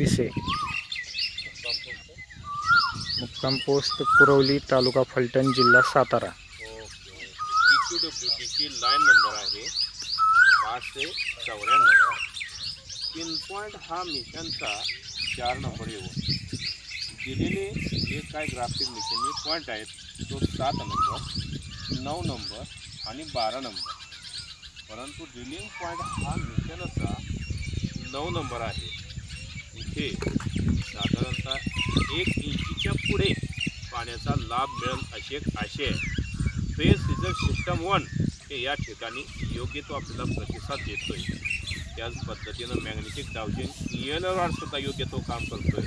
एकशे मुक्काम पोस्ट, कुरवली तालुका फलटण, जिल्हा सातारा. टीची लाईन नंबर आहे. पाचशे चौऱ्याण्णव. पिन पॉईंट हा मिशनचा चार नंबर येऊन दिलेले जे काय ग्राफिक मिशनचे पॉईंट आहेत तो सात नंबर, नऊ नंबर आणि बारा नंबर. परंतु ड्रिलिंग पॉईंट हा मिशनचा नऊ नंबर आहे. इथे साधारणतः एक इंचीच्या पुढे पाण्याचा लाभ मिळेल अशी एक आशय आहे. फेस रिझर्व सिस्टम वन हे या ठिकाणी योग्य तो आपल्याला प्रतिसाद देतोय. त्याच पद्धतीनं मॅग्नेटिक डावजिंग रॉड सुद्धा योग्य तो काम करतोय.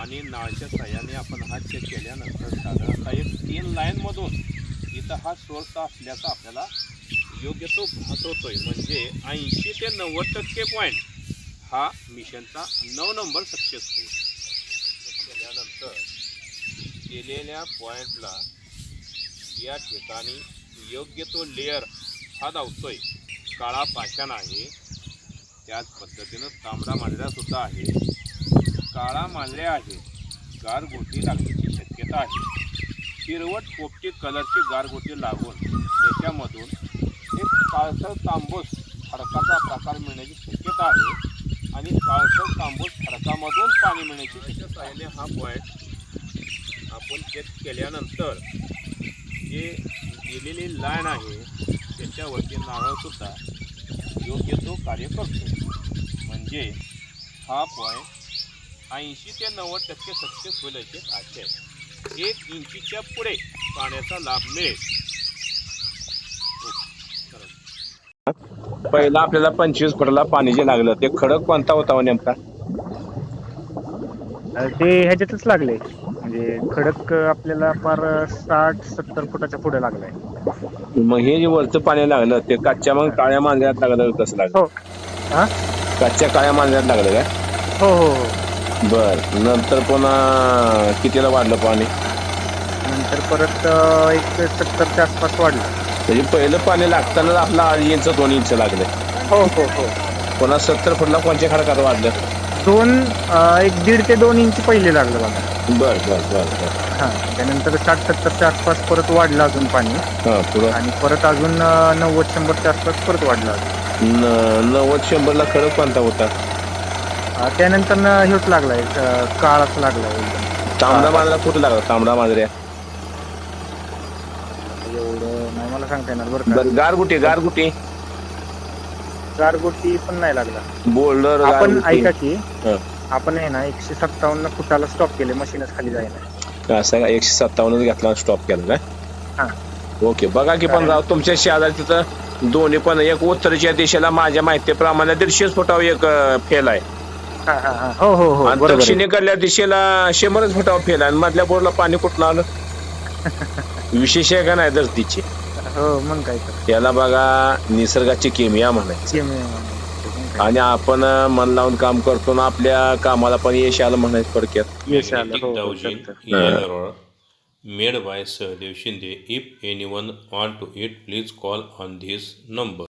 आणि नाळच्या साह्याने आपण हा चेक केल्यानंतर साधारणतः एक तीन लाईनमधून इथं हा सोर्स असल्याचा आपल्याला योग्य तो भास होतोय. म्हणजे ऐंशी ते नव्वद टक्के पॉईंट हा मिशनचा नऊ नंबर सक्सेस होईल. केल्यानंतर केलेल्या पॉईंटला या ठिकाणी योग्य तो लेअर हा धावतोय. काळा पाषाण आहे. त्याच पद्धतीनं तांबडा मांढरा सुद्धा आहे. काळा मांढऱ्या आहे गारगोटी लागण्याची शक्यता आहे. हिरवट पोपटी कलरची गारगोटी लागून त्याच्यामधून एक काळसर तांबूस खडकाचा प्रकार मिळण्याची शक्यता आहे. आणि काळसर तांबूस खडकामधून पाणी मिळण्याची आणि हा पॉईंट आपण चेक केल्यानंतर जे दिलेली लाईन आहे त्याच्यावरती नारळसुद्धा योग्य तो कार्य करतो. म्हणजे हा पॉईंट ऐंशी ते नव्वद टक्के सक्सेस आशा आहे. एक इंचीच्या पुढे पाण्याचा लाभ मिळेल. पहिला आपल्याला पंचवीस फुटाला पाणी जे लागलं ते खडक कोणता होता हो नेमका? अ, ते ह्याच्यातच लागले. म्हणजे खडक आपल्याला फार साठ सत्तर फुटाच्या पुढे लागलाय. मग हे जे वरचं पाणी लागलं ते कच्च्या मग काळ्या मांजऱ्यात लागलं कसं लागलं? हो. हा कच्च्या काळ्या मांजऱ्यात लागलं काय हो हो हो. बर. नंतर पुन्हा कितीला वाढलं पाणी? नंतर परत अ, एक सत्तरच्या आसपास वाढलं. म्हणजे पहिलं पाणी लागताना आपलं अडीच इंच दोन इंच लागलं. हो हो हो. पुन्हा सत्तर फुटला कोणत्या खडकात वाढलं? दोन अ, एक दीड ते दोन इंच पहिले लागलं बघा. बर बर बर बर. हा त्यानंतर साठ सत्तरच्या आसपास परत वाढलं अजून पाणी. हा पुढं? आणि परत अजून अ, नव्वद शंभरच्या आसपास परत वाढलं अजून. न- नव्वद शंभरला खडक कोणता होता? अ, त्यानंतर न हेच लागलाय काळाच लागलाय एकदम. तांबडा मांजरा कुठं लागला? तांबडा मांजऱ्या? एवढं नाही मला सांगता येणार बरं बर गारगुटी गारगुटी. गारगोटी पण नाही लागला बोल्डर आपण ऐका की हा. आपण आहे ना एकशे सत्तावन्न फुटाला स्टॉप केले मशीनच खाली जायला. एकशे सत्तावन्न घेतला स्टॉप केला हा. काय ओके बघा की पण राव तुमच्या शेजारी तिथं दोन्ही पण एक उत्तरच्या दिशेला माझ्या माहितीप्रमाणे दीडशेच फुटावर एक फेल आहे. हा, हा, हा. हो हो हो आणि बरोबर आहे. दक्षिणेकडल्या दिशेला शंभरच फुटावर फेल आहे. आणि मधल्या बोर्डला पाणी कुठून आलं? विशेष आहे का नाही धरतीची हो मग काय तर त्याला बघा निसर्गाची केमिया म्हणायची मी. आणि आपण मन लावून काम करतो ना आपल्या कामाला पण यश आलं म्हणायचं थोडक्यात यश आलं हो, हो dowsing सत्तर. error made by Sahdev Shinde. If anyone want to it, please call on this number.